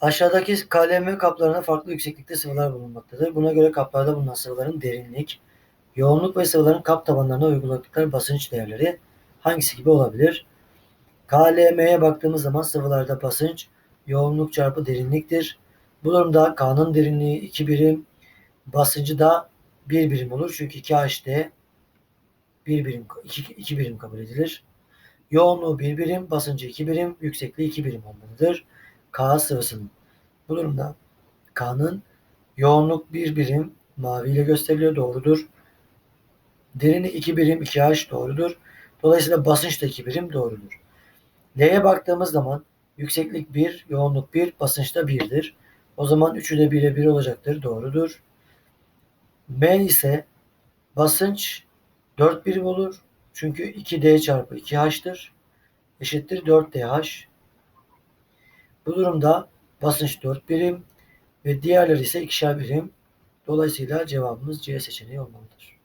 Aşağıdaki KLM kaplarında farklı yükseklikte sıvılar bulunmaktadır. Buna göre kaplarda bulunan sıvıların derinlik, yoğunluk ve sıvıların kap tabanlarına uyguladıkları basınç değerleri hangisi gibi olabilir? KLM'ye baktığımız zaman sıvılarda basınç, yoğunluk çarpı derinliktir. Bu durumda K'nın derinliği 2 birim, basıncı da 1 birim olur. Çünkü 2HT 1 birim, 2, 2 birim kabul edilir. Yoğunluğu 1 birim, basıncı 2 birim, yüksekliği 2 birim olmalıdır. K sıvısının. Bu durumda K'nın yoğunluk 1 birim mavi ile gösteriliyor. Doğrudur. Derinlik 2 birim 2H doğrudur. Dolayısıyla basınç da 2 birim doğrudur. L'ye baktığımız zaman yükseklik 1, yoğunluk 1, basınç da 1'dir. O zaman üçü de 1'e 1 olacaktır. Doğrudur. M ise basınç 4 birim olur. Çünkü 2D çarpı 2H'tır. Eşittir 4DH. Bu durumda basınç 4 birim ve diğerleri ise ikişer birim. Dolayısıyla cevabımız C seçeneği olmalıdır.